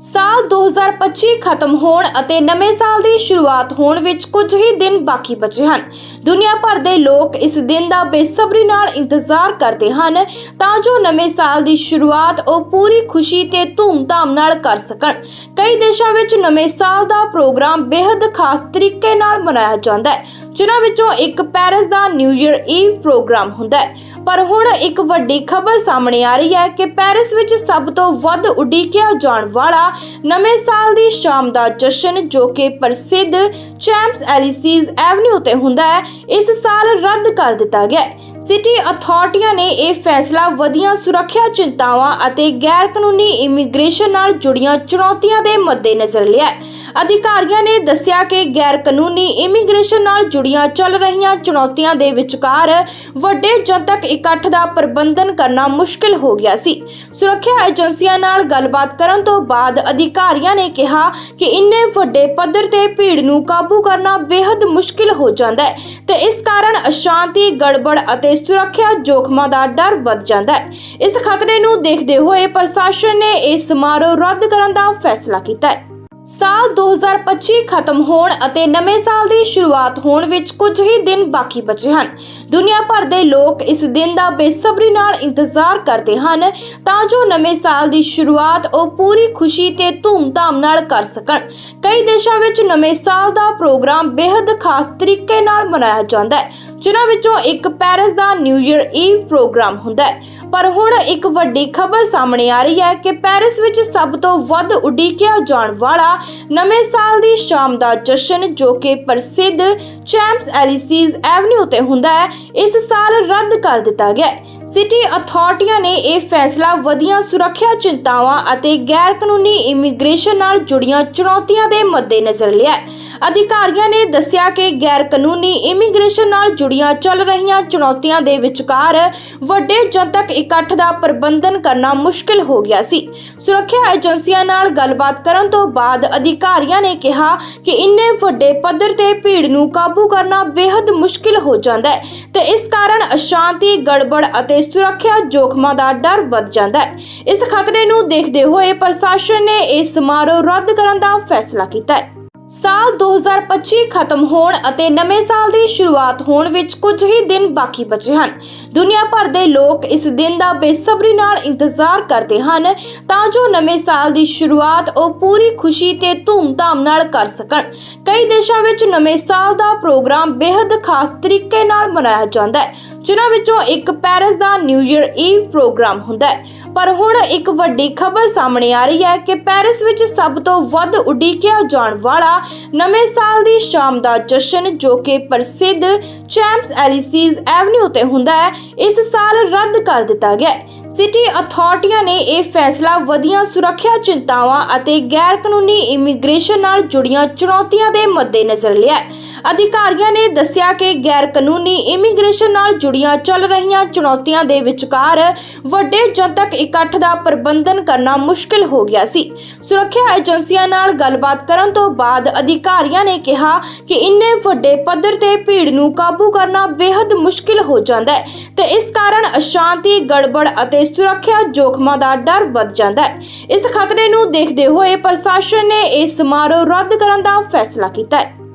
ਸਾਲ 2025 ਖਤਮ ਹੋਣ ਅਤੇ ਨਵੇਂ ਸਾਲ ਦੀ ਸ਼ੁਰੂਆਤ ਹੋਣ ਵਿੱਚ ਕੁਝ ਹੀ ਦਿਨ ਬਾਕੀ ਬਚੇ ਹਨ। ਦੁਨੀਆ ਭਰ ਦੇ ਲੋਕ ਇਸ ਦਿਨ ਦਾ ਬੇਸਬਰੀ ਨਾਲ ਇੰਤਜ਼ਾਰ ਕਰਦੇ ਹਨ ਤਾਂ ਜੋ ਨਵੇਂ ਸਾਲ ਦੀ ਸ਼ੁਰੂਆਤ ਉਹ ਪੂਰੀ ਖੁਸ਼ੀ ਤੇ ਧੂਮਧਾਮ ਨਾਲ ਕਰ ਸਕਣ। ਕਈ ਦੇਸ਼ਾਂ ਵਿੱਚ ਨਵੇਂ ਸਾਲ ਦਾ ਪ੍ਰੋਗਰਾਮ ਬੇहद ਖਾਸ ਤਰੀਕੇ ਨਾਲ ਮਨਾਇਆ ਜਾਂਦਾ ਹੈ। ਜਿਨ੍ਹਾਂ ਵਿੱਚੋਂ ਇੱਕ ਪੈਰਿਸ ਦਾ ਨਿਊ ਈਅਰ ਈਵ ਪ੍ਰੋਗਰਾਮ ਹੁੰਦਾ ਹੈ। ਪਰ ਹੁਣ ਇੱਕ ਵੱਡੀ ਖਬਰ ਸਾਹਮਣੇ ਆ ਰਹੀ ਹੈ ਕਿ ਪੈਰਿਸ ਵਿੱਚ ਸਭ ਤੋਂ ਵੱਧ ਉਡੀਕਿਆ ਜਾਣ ਵਾਲਾ ਨਵੇਂ ਸਾਲ ਦੀ ਸ਼ਾਮ ਦਾ ਜਸ਼ਨ ਜੋ ਕਿ ਪ੍ਰਸਿੱਧ ਚੈਂਪਸ ਐਲੀਸੀਜ਼ ਐਵਨਿਊ ਤੇ ਹੁੰਦਾ ਹੈ, ਇਸ ਸਾਲ ਰੱਦ ਕਰ ਦਿੱਤਾ ਗਿਆ ਹੈ। ਸਿਟੀ ਅਥਾਰਟੀਆਂ ਨੇ ਇਹ ਫੈਸਲਾ ਵਧੀਆਂ ਸੁਰੱਖਿਆ ਚਿੰਤਾਵਾਂ ਅਤੇ ਗੈਰ ਕਾਨੂੰਨੀ ਇਮੀਗ੍ਰੇਸ਼ਨ ਨਾਲ ਜੁੜੀਆਂ ਚੁਣੌਤੀਆਂ ਦੇ ਮੱਦੇਨਜ਼ਰ ਲਿਆ ਅਧਿਕਾਰੀਆਂ ਨੇ ਦੱਸਿਆ ਕਿ ਗੈਰ ਕਾਨੂੰਨੀ ਇਮੀਗ੍ਰੇਸ਼ਨ ਨਾਲ ਜੁੜੀਆਂ ਚੱਲ ਰਹੀਆਂ ਚੁਣੌਤੀਆਂ ਦੇ ਵਿਚਕਾਰ ਵੱਡੇ ਜਨਤਕ ਇਕੱਠ ਦਾ ਪ੍ਰਬੰਧਨ ਕਰਨਾ ਮੁਸ਼ਕਿਲ ਹੋ ਗਿਆ ਸੀ। ਸੁਰੱਖਿਆ ਏਜੰਸੀਆਂ ਨਾਲ ਗੱਲਬਾਤ ਕਰਨ ਤੋਂ ਬਾਅਦ ਅਧਿਕਾਰੀਆਂ ਨੇ ਕਿਹਾ ਕਿ ਇੰਨੇ ਵੱਡੇ ਪੱਧਰ ਤੇ ਭੀੜ ਨੂੰ ਕਾਬੂ ਕਰਨਾ ਬੇहद ਮੁਸ਼ਕਿਲ ਹੋ ਜਾਂਦਾ ਹੈ ਤੇ ਇਸ ਕਾਰਨ ਅਸ਼ਾਂਤੀ, ਗੜਬੜ ਅਤੇ ਸੁਰੱਖਿਆ ਜੋਖਮਾਂ ਦਾ ਡਰ ਵੱਧ ਜਾਂਦਾ ਹੈ। ਇਸ ਖਤਰੇ ਨੂੰ ਦੇਖਦੇ ਹੋਏ ਪ੍ਰਸ਼ਾਸਨ ਨੇ ਇਹ ਸਮਾਰੋਹ ਰੱਦ ਕਰਨ ਦਾ ਫੈਸਲਾ ਕੀਤਾ ਹੈ। ਸਾਲ 2025 ਖਤਮ ਹੋਣ ਅਤੇ ਨਵੇਂ ਸਾਲ ਦੀ ਸ਼ੁਰੂਆਤ ਹੋਣ ਵਿੱਚ ਕੁਝ ਹੀ ਦਿਨ ਬਾਕੀ ਬਚੇ ਹਨ। ਦੁਨੀਆ ਭਰ ਦੇ ਲੋਕ ਇਸ ਦਿਨ ਦਾ ਬੇਸਬਰੀ ਨਾਲ ਇੰਤਜ਼ਾਰ ਕਰਦੇ ਹਨ ਤਾਂ ਜੋ ਨਵੇਂ ਸਾਲ ਦੀ ਸ਼ੁਰੂਆਤ ਉਹ ਪੂਰੀ ਖੁਸ਼ੀ ਤੇ ਧੂਮਧਾਮ ਨਾਲ ਕਰ ਸਕਣ। ਕਈ ਦੇਸ਼ਾਂ ਵਿੱਚ ਨਵੇਂ ਸਾਲ ਦਾ ਪ੍ਰੋਗਰਾਮ ਬੇहद ਖਾਸ ਤਰੀਕੇ ਨਾਲ ਮਨਾਇਆ ਜਾਂਦਾ ਹੈ। ਜਿਨ੍ਹਾਂ ਵਿੱਚੋਂ ਇੱਕ ਪੈਰਿਸ ਦਾ ਨਿਊ ਈਅਰ ਈਵ ਪ੍ਰੋਗਰਾਮ ਹੁੰਦਾ ਹੈ। ਪਰ ਹੁਣ ਇੱਕ ਵੱਡੀ ਖਬਰ ਸਾਹਮਣੇ ਆ ਰਹੀ ਹੈ ਕਿ ਪੈਰਿਸ ਵਿੱਚ ਸਭ ਤੋਂ ਵੱਧ ਉਡੀਕਿਆ ਜਾਣ ਵਾਲਾ ਨਵੇਂ ਸਾਲ ਦੀ ਸ਼ਾਮ ਦਾ ਜਸ਼ਨ ਜੋ ਕਿ ਪ੍ਰਸਿੱਧ ਚੈਂਪਸ ਐਲੀਸੀਜ਼ ਐਵਨਿਊ ਤੇ ਹੁੰਦਾ ਹੈ, ਇਸ ਸਾਲ ਰੱਦ ਕਰ ਦਿੱਤਾ ਗਿਆ ਹੈ। ਸਿਟੀ ਅਥਾਰਟੀਆਂ ਨੇ ਇਹ ਫੈਸਲਾ ਵਧੀਆਂ ਸੁਰੱਖਿਆ ਚਿੰਤਾਵਾਂ ਅਤੇ ਗੈਰ ਕਾਨੂੰਨੀ ਇਮੀਗ੍ਰੇਸ਼ਨ ਨਾਲ ਜੁੜੀਆਂ ਚੁਣੌਤੀਆਂ ਦੇ ਮੱਦੇਨਜ਼ਰ ਲਿਆ ਅਧਿਕਾਰੀਆਂ ਨੇ ਦੱਸਿਆ ਕਿ ਗੈਰ ਕਾਨੂੰਨੀ ਇਮੀਗ੍ਰੇਸ਼ਨ ਨਾਲ ਜੁੜੀਆਂ ਚੱਲ ਰਹੀਆਂ ਚੁਣੌਤੀਆਂ ਦੇ ਵਿਚਕਾਰ ਵੱਡੇ ਜਨਤਕ ਇਕੱਠ ਦਾ ਪ੍ਰਬੰਧਨ ਕਰਨਾ ਮੁਸ਼ਕਿਲ ਹੋ ਗਿਆ ਸੀ। ਸੁਰੱਖਿਆ ਏਜੰਸੀਆਂ ਨਾਲ ਗੱਲਬਾਤ ਕਰਨ ਤੋਂ ਬਾਅਦ ਅਧਿਕਾਰੀਆਂ ਨੇ ਕਿਹਾ ਕਿ ਇੰਨੇ ਵੱਡੇ ਪੱਧਰ ਤੇ ਭੀੜ ਨੂੰ ਕਾਬੂ ਕਰਨਾ ਬੇहद ਮੁਸ਼ਕਲ ਹੋ ਜਾਂਦਾ ਹੈ ਤੇ ਇਸ ਕਾਰਨ ਅਸ਼ਾਂਤੀ, ਗੜਬੜ ਅਤੇ ਸੁਰੱਖਿਆ ਜੋਖਮਾਂ ਦਾ ਡਰ ਵੱਧ ਜਾਂਦਾ ਹੈ। ਇਸ ਖਤਰੇ ਨੂੰ ਦੇਖਦੇ ਹੋਏ ਪ੍ਰਸ਼ਾਸਨ ਨੇ ਇਹ ਸਮਾਰੋਹ ਰੱਦ ਕਰਨ ਦਾ ਫੈਸਲਾ ਕੀਤਾ ਹੈ। ਸਾਲ 2025 ਖਤਮ ਹੋਣ ਅਤੇ ਨਵੇਂ ਸਾਲ ਦੀ ਸ਼ੁਰੂਆਤ ਹੋਣ ਵਿੱਚ ਕੁਝ ਹੀ ਦਿਨ ਬਾਕੀ ਬਚੇ ਹਨ। ਦੁਨੀਆ ਭਰ ਦੇ ਲੋਕ ਇਸ ਦਿਨ ਦਾ ਬੇਸਬਰੀ ਨਾਲ ਇੰਤਜ਼ਾਰ ਕਰਦੇ ਹਨ ਤਾਂ ਜੋ ਨਵੇਂ ਸਾਲ ਦੀ ਸ਼ੁਰੂਆਤ ਉਹ ਪੂਰੀ ਖੁਸ਼ੀ ਤੇ ਧੂਮਧਾਮ ਨਾਲ ਕਰ ਸਕਣ। ਕਈ ਦੇਸ਼ਾਂ ਵਿੱਚ ਨਵੇਂ ਸਾਲ ਦਾ ਪ੍ਰੋਗਰਾਮ ਬੇहद ਖਾਸ ਤਰੀਕੇ ਨਾਲ ਮਨਾਇਆ ਜਾਂਦਾ ਹੈ। ਜਿਨ੍ਹਾਂ ਵਿੱਚੋਂ ਇੱਕ ਪੈਰਿਸ ਦਾ ਨਿਊ ਈਅਰ ਈਵ ਪ੍ਰੋਗਰਾਮ ਹੁੰਦਾ ਹੈ। ਪਰ ਹੁਣ ਇੱਕ ਵੱਡੀ ਖਬਰ ਸਾਹਮਣੇ ਆ ਰਹੀ ਹੈ ਕਿ ਪੈਰਿਸ ਵਿੱਚ ਸਭ ਤੋਂ ਵੱਧ ਉਡੀਕਿਆ ਜਾਣ ਵਾਲਾ ਨਵੇਂ ਸਾਲ ਦੀ ਸ਼ਾਮ ਦਾ ਜਸ਼ਨ ਜੋ ਕਿ ਪ੍ਰਸਿੱਧ ਚੈਂਪਸ ਐਲੀਸੀਜ਼ ਐਵਨਿਊ ਤੇ ਹੁੰਦਾ ਹੈ, ਇਸ ਸਾਲ ਰੱਦ ਕਰ ਦਿੱਤਾ ਗਿਆ ਹੈ। ਸਿਟੀ ਅਥਾਰਟੀਆਂ ਨੇ ਇਹ ਫੈਸਲਾ ਵਧੀਆਂ ਸੁਰੱਖਿਆ ਚਿੰਤਾਵਾਂ ਅਤੇ ਗੈਰ ਕਾਨੂੰਨੀ ਇਮੀਗ੍ਰੇਸ਼ਨ ਨਾਲ ਜੁੜੀਆਂ ਚੁਣੌਤੀਆਂ ਦੇ ਮੱਦੇਨਜ਼ਰ ਲਿਆ ਅਧਿਕਾਰੀਆਂ ਨੇ ਦੱਸਿਆ ਕਿ ਗੈਰ ਕਾਨੂੰਨੀ ਇਮੀਗ੍ਰੇਸ਼ਨ ਨਾਲ ਜੁੜੀਆਂ ਚੱਲ ਰਹੀਆਂ ਚੁਣੌਤੀਆਂ ਦੇ ਵਿਚਕਾਰ ਵੱਡੇ ਜਨਤਕ ਇਕੱਠ ਦਾ ਪ੍ਰਬੰਧਨ ਕਰਨਾ ਮੁਸ਼ਕਿਲ ਹੋ ਗਿਆ ਸੀ। ਸੁਰੱਖਿਆ ਏਜੰਸੀਆਂ ਨਾਲ ਗੱਲਬਾਤ ਕਰਨ ਤੋਂ ਬਾਅਦ ਅਧਿਕਾਰੀਆਂ ਨੇ ਕਿਹਾ ਕਿ ਇੰਨੇ ਵੱਡੇ ਪੱਧਰ ਤੇ ਭੀੜ ਨੂੰ ਕਾਬੂ ਕਰਨਾ ਬੇहद ਮੁਸ਼ਕਿਲ ਹੋ ਜਾਂਦਾ ਹੈ ਤੇ ਇਸ ਕਾਰਨ ਅਸ਼ਾਂਤੀ, ਗੜਬੜ ਅਤੇ ਸੁਰੱਖਿਆ ਜੋਖਮਾਂ ਦਾ ਡਰ ਵੱਧ ਜਾਂਦਾ ਹੈ। ਇਸ ਖਤਰੇ ਨੂੰ ਦੇਖਦੇ ਹੋਏ ਪ੍ਰਸ਼ਾਸਨ ਨੇ ਇਹ ਸਮਾਰੋਹ ਰੱਦ ਕਰਨ ਦਾ ਫੈਸਲਾ ਕੀਤਾ ਹੈ।